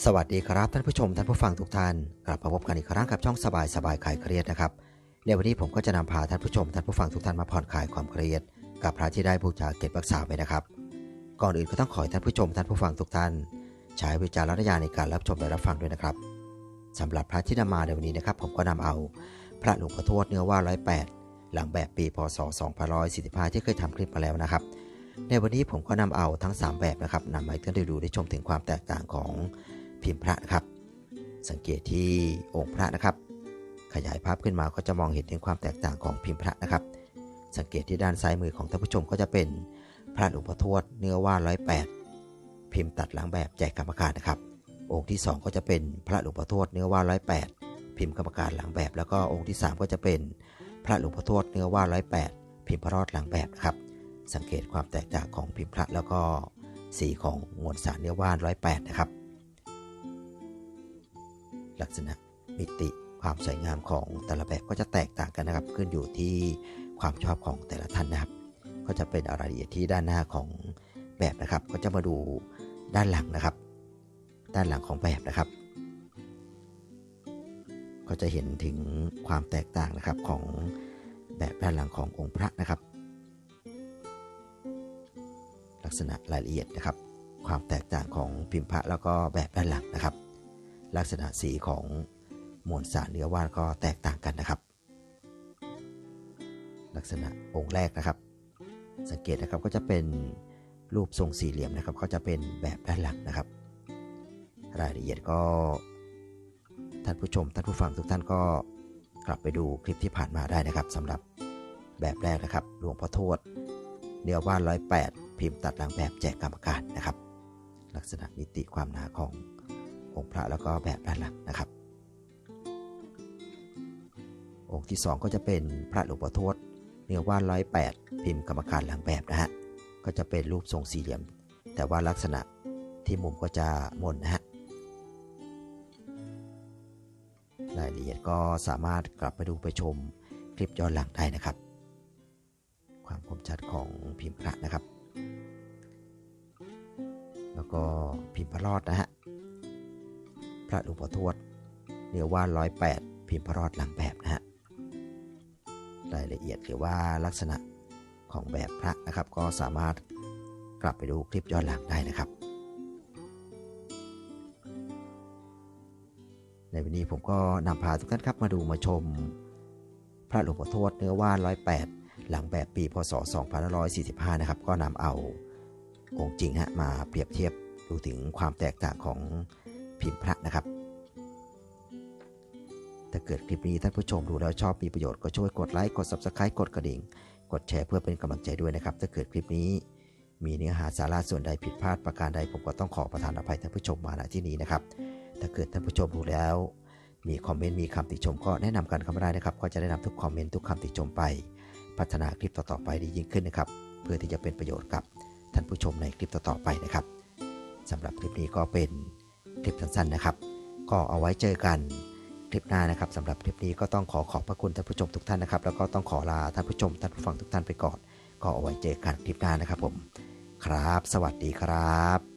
สวัสดีครับท่านผู้ชมท่านผู้ฟังทุกท่านกลับมาพบกันอีกครั้งกับช่องสบายสบายคลายเครียดนะครับในวันนี้ผมก็จะนำพาท่านผู้ชมท่านผู้ฟังทุกท่านมาผ่อนคลายความเครียด กับพระที่ได้บูชาเก็บรักษาไว้นะครับ ก่อนอื่นก็ต้องขอให้ท่านผู้ชมท่านผู้ฟังทุกท่าน ใช้วิจารณญาณในการรับชมและรับฟังด้วยนะครับสำหรับพระที่นำมาในวันนี้นะครับ ผมก็นำเอา พระหลวงพ่อทวดเนื้อว่าร้อยแปดหลังแบบปีพศ2545ที่เคยทำคลิปมาแล้วนะครับในวันนี้ผมก็นำเอาทั้ง 3 แบบนะครับนำมาให้ท่านได้ดูได้ชมถึงความแตกต่างของ พิมพ์พระนะครับ สังเกตที่องค์พระนะครับ ขยายภาพขึ้นมาก็จะมองเห็นถึงความแตกต่างของพิมพ์พระนะครับ สังเกตที่ด้านซ้ายมือของท่านผู้ชมก็จะเป็นพระหลวงพ่อทวดเนื้อว่าร้อยแปดพิมพ์ตัดหลังแบบแจกกรรมการนะครับ องค์ที่ 2 ก็จะเป็นพระหลวงพ่อทวดเนื้อว่าร้อยแปดพิมพ์กรรมการหลังแบบ แล้วก็องค์ที่ 3 ก็จะเป็นพระหลวงพ่อทวดเนื้อว่าร้อยแปดพิมพ์พระรอดหลังแบบนะครับ สังเกตความแตกต่างของพิมพ์พระแล้วก็สีของมวลสารเนื้อว่านร้อยแปดนะครับ ลักษณะมิติความสวยงามของแต่ละแบบก็จะแตกต่างกันนะครับ ขึ้นอยู่ที่ความชอบของแต่ละท่านนะครับ ก็จะเป็นรายละเอียดที่ด้านหน้าของแบบนะครับ ก็จะมาดูด้านหลังนะครับ ด้านหลังของแบบนะครับ ก็จะเห็นถึงความแตกต่างนะครับของแบบด้านหลังขององค์พระนะครับ ลักษณะรายละเอียดนะครับ ความแตกต่างของพิมพ์พระแล้วก็แบบด้านหลังนะครับ ลักษณะสีของมวลสารเนื้อว่านก็แตกต่างกันนะครับ ลักษณะองค์แรกนะครับ สังเกตนะครับก็จะเป็นรูปทรงสี่เหลี่ยมนะครับ ก็จะเป็นแบบด้านหลังนะครับ รายละเอียดก็ท่านผู้ชมท่านผู้ฟังทุกท่านก็กลับไปดูคลิปที่ผ่านมาได้นะครับสำหรับแบบแรกนะครับหลวงพ่อโทวดเนื้อว่านร้อยแปดพิมพ์ตัดหลังแบบแจกกรรมการนะครับ ลักษณะมิติความหนาของ องค์พระแล้วก็แบบด้านหลังนะครับ องค์ที่ 2 ก็จะเป็นพระหลวงพ่อทวดเนื้อว่านร้อยแปดพิมพ์กรรมการหลังแบบนะฮะก็จะเป็นรูปทรงสี่เหลี่ยม แต่ว่าลักษณะที่มุมก็จะมนนะฮะรายละเอียดก็สามารถกลับไปดูไปชมคลิปย้อนหลังได้นะครับ ความคมชัดของพิมพ์พระนะครับ แล้วก็พิมพ์พระรอดนะฮะ ระหลวงพ่อทวดเนื้อว่านร้อยแปดพิมพ์พระรอดหลังแบบนะฮะรายละเอียดหรือว่าลักษณะของแบบพระนะครับ ก็สามารถกลับไปดูคลิปย้อนหลังได้นะครับ ในวันนี้ผมก็นำพาทุกท่านครับมาดูมาชม พระหลวงพ่อทวดเนื้อว่านร้อยแปดหลังแบบปีพศ 2545 นะครับ ก็นำเอาองค์จริงฮะมาเปรียบเทียบดูถึงความแตกต่างของ พิมพ์พระนะครับ ถ้าเกิดคลิปนี้ท่านผู้ชมดูแล้วชอบมีประโยชน์ก็ช่วยกดไลค์กด Subscribe กดกระดิ่ง กดแชร์เพื่อเป็นกำลังใจด้วยนะครับ ถ้าเกิดคลิปนี้ มีเนื้อหาสาระส่วนใดผิดพลาดประการใดผมก็ต้องขอประทานอภัยท่านผู้ชมมาณที่นี้นะครับ ถ้าเกิดท่านผู้ชมดูแล้ว มีคอมเมนต์มีคำติชมก็แนะนำกันเข้ามาได้นะครับ ก็จะได้นำทุกคอมเมนต์ทุกคำติชมไป พัฒนาคลิปต่อๆไปด้ยิ่งขึ้นนะครับ เพื่อที่จะเป็นประโยชน์กับท่านผู้ชมในคลิปต่อๆไปนะครับสำหรับคลิปนี้ก็เป็น คลิปสั้นๆนะครับ ก็เอาไว้เจอกันคลิปหน้านะครับสำหรับคลิปนี้ก็ต้องขอขอบพระคุณท่านผู้ชมทุกท่านนะครับ แล้วก็ต้องขอลาท่านผู้ชมท่านผู้ฟังทุกท่านไปก่อน ก็เอาไว้เจอกันคลิปหน้านะครับผม ครับ สวัสดีครับ